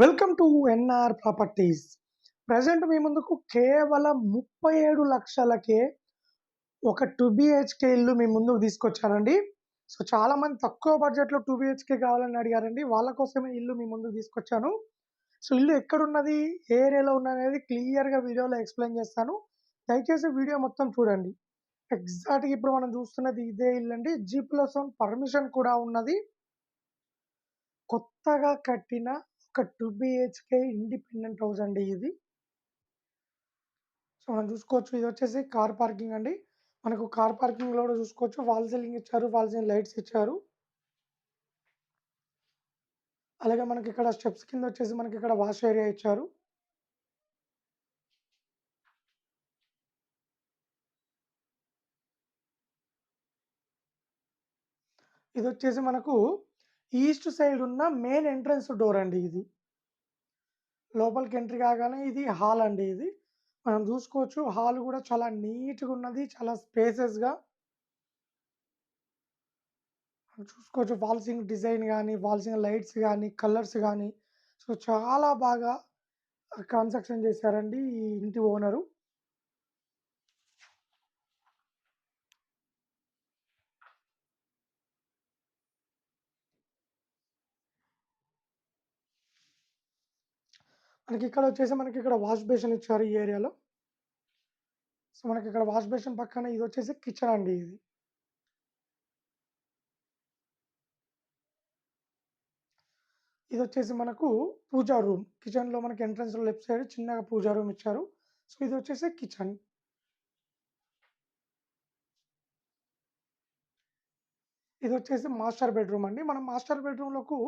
Welcome to NR properties present మీ ముందుకు కేవలం ముప్పై ఏడు లక్షలకే ఒక టూ బిహెచ్కే ఇల్లు మీ ముందుకు తీసుకొచ్చానండి సో చాలామంది తక్కువ బడ్జెట్లో టూ బిహెచ్కే కావాలని అడిగారండి. వాళ్ళ కోసమే ఇల్లు మీ ముందుకు తీసుకొచ్చాను. సో ఇల్లు ఎక్కడున్నది ఏ ఏరియాలో ఉన్నది అనేది క్లియర్గా వీడియోలో ఎక్స్ప్లెయిన్ చేస్తాను. దయచేసి వీడియో మొత్తం చూడండి. ఎగ్జాక్ట్గా ఇప్పుడు మనం చూస్తున్నది ఇదే ఇల్లు అండి జీ ప్లస్ వన్ పర్మిషన్ కూడా ఉన్నది. కొత్తగా కట్టిన ఒక్క టూ బిహెచ్కే ఇండిపెండెంట్ హౌస్ అండి ఇది. సో మనం చూసుకోవచ్చు ఇది వచ్చేసి కార్ పార్కింగ్ అండి. మనకు కార్ పార్కింగ్లో కూడా చూసుకోవచ్చు. వాల్ సీలింగ్ ఇచ్చారు వాల్ సీలింగ్ లైట్స్ ఇచ్చారు. అలాగే మనకి ఇక్కడ స్టెప్స్ కింద వచ్చేసి మనకి ఇక్కడ వాష్ ఏరియా ఇచ్చారు. ఇది వచ్చేసి మనకు ఈస్ట్ సైడ్ ఉన్న మెయిన్ ఎంట్రన్స్ డోర్ అండి ఇది. లోపలికి ఎంట్రీ కాగానే ఇది హాల్ అండి ఇది. మనం చూసుకోవచ్చు హాల్ కూడా చాలా నీట్గా ఉన్నది చాలా స్పేసెస్గా మనం చూసుకోవచ్చు వాల్సింగ్ డిజైన్ కానీ వాల్సింగ్ లైట్స్ కానీ కలర్స్ కానీ సో చాలా బాగా కన్స్ట్రక్షన్ చేశారండి ఈ ఇంటి ఓనరు. మనకి ఇక్కడ వచ్చేసి మనకి ఇక్కడ వాష్ బేషన్ ఇచ్చారు ఈ ఏరియాలో. సో మనకి ఇక్కడ వాష్ బేసిన్ పక్కన ఇది వచ్చేసి కిచెన్ అండి ఇది. ఇది వచ్చేసి మనకు పూజా రూమ్. కిచెన్లో మనకి ఎంట్రన్స్లో లెఫ్ట్ సైడ్ చిన్నగా పూజా రూమ్ ఇచ్చారు. సో ఇది వచ్చేసి కిచెన్. ఇది వచ్చేసి మాస్టర్ బెడ్రూమ్ అండి. మనం మాస్టర్ బెడ్రూమ్లకు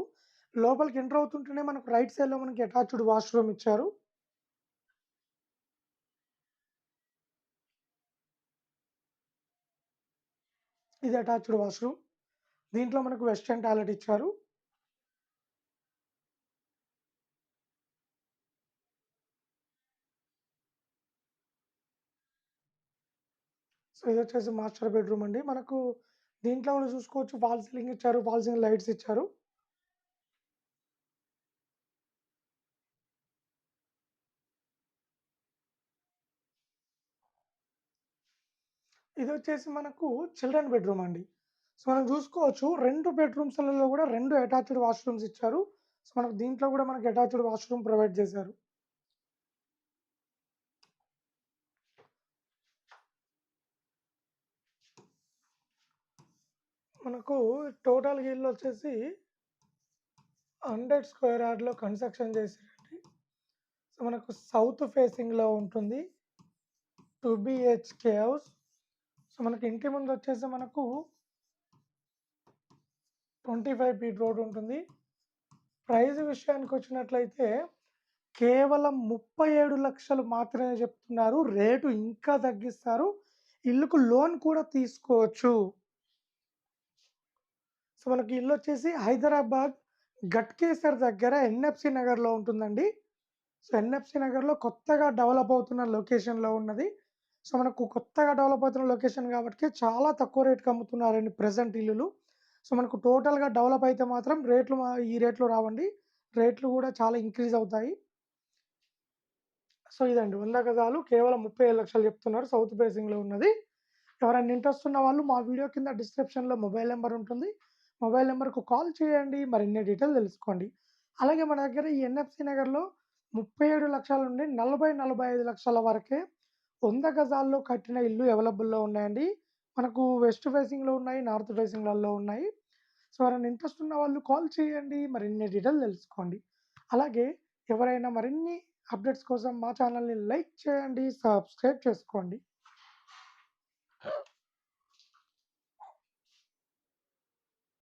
లోపలికి ఎంటర్ అవుతుంటేనే మనకు రైట్ సైడ్లో మనకి అటాచ్డ్ వాష్రూమ్ ఇచ్చారు. ఇది అటాచ్డ్ వాష్రూమ్. దీంట్లో మనకు వెస్టర్న్ టాయిలెట్ ఇచ్చారు. సో ఇది వచ్చేసి మాస్టర్ బెడ్రూమ్ అండి. మనకు దీంట్లో కూడా చూసుకోవచ్చు ఫాల్ సీలింగ్ ఇచ్చారు ఫాల్ సీలింగ్ లైట్స్ ఇచ్చారు. ఇది వచ్చేసి మనకు చిల్డ్రన్ బెడ్రూమ్ అండి. సో మనం చూసుకోవచ్చు రెండు బెడ్రూమ్స్లలో కూడా రెండు అటాచ్డ్ వాష్రూమ్స్ ఇచ్చారు. సో మనకు దీంట్లో కూడా మనకి అటాచ్డ్ వాష్రూమ్ ప్రొవైడ్ చేశారు. మనకు టోటల్ ఇల్లు వచ్చేసి హండ్రెడ్ స్క్వేర్ యార్డ్లో కన్స్ట్రక్షన్ చేసారండి సో మనకు సౌత్ ఫేసింగ్లో ఉంటుంది. Two BHK house. సో మనకి ఇంటి ముందు వచ్చేసి మనకు ట్వంటీ ఫైవ్ ఫీట్ రోడ్ ఉంటుంది. ప్రైజ్ విషయానికి వచ్చినట్లయితే కేవలం ముప్పై ఏడు లక్షలు మాత్రమే చెప్తున్నారు. రేటు ఇంకా తగ్గిస్తారు. ఇల్లుకు లోన్ కూడా తీసుకోవచ్చు. సో మనకి ఇల్లు వచ్చేసి హైదరాబాద్ గట్కేసర్ దగ్గర ఎన్ఎఫ్సి నగర్లో ఉంటుందండి. సో ఎన్ఎఫ్సి నగర్లో కొత్తగా డెవలప్ అవుతున్న లొకేషన్లో ఉన్నది. సో మనకు కొత్తగా డెవలప్ అవుతున్న లొకేషన్ కాబట్టి చాలా తక్కువ రేట్కి అమ్ముతున్నారండి ప్రజెంట్ ఇల్లులు. సో మనకు టోటల్గా డెవలప్ అయితే మాత్రం రేట్లు ఈ రేట్లు రావండి. రేట్లు కూడా చాలా ఇంక్రీజ్ అవుతాయి. సో ఇదండి వంద గజాలు కేవలం ముప్పై ఏడు లక్షలు చెప్తున్నారు సౌత్ బేసింగ్లో ఉన్నది. ఎవరైనా ఇంట్రెస్ట్ ఉన్న వాళ్ళు మా వీడియో కింద డిస్క్రిప్షన్లో మొబైల్ నెంబర్ ఉంటుంది. మొబైల్ నెంబర్కు కాల్ చేయండి. మరిన్ని డీటెయిల్ తెలుసుకోండి. అలాగే మన దగ్గర ఈ ఎన్ఎఫ్సి నగర్లో ముప్పై ఏడు లక్షల నుండి నలభై నలభై ఐదు లక్షల వరకే వంద గజాల్లో కట్టిన ఇల్లు అవైలబుల్లో ఉన్నాయండి. మనకు వెస్ట్ ఫేసింగ్లో ఉన్నాయి నార్త్ ఫేసింగ్లలో ఉన్నాయి. సో ఎవరైనా ఇంట్రెస్ట్ ఉన్న వాళ్ళు కాల్ చేయండి. మరిన్ని డీటెయిల్ తెలుసుకోండి. అలాగే ఎవరైనా మరిన్ని అప్డేట్స్ కోసం మా ఛానల్ని లైక్ చేయండి సబ్స్క్రైబ్ చేసుకోండి.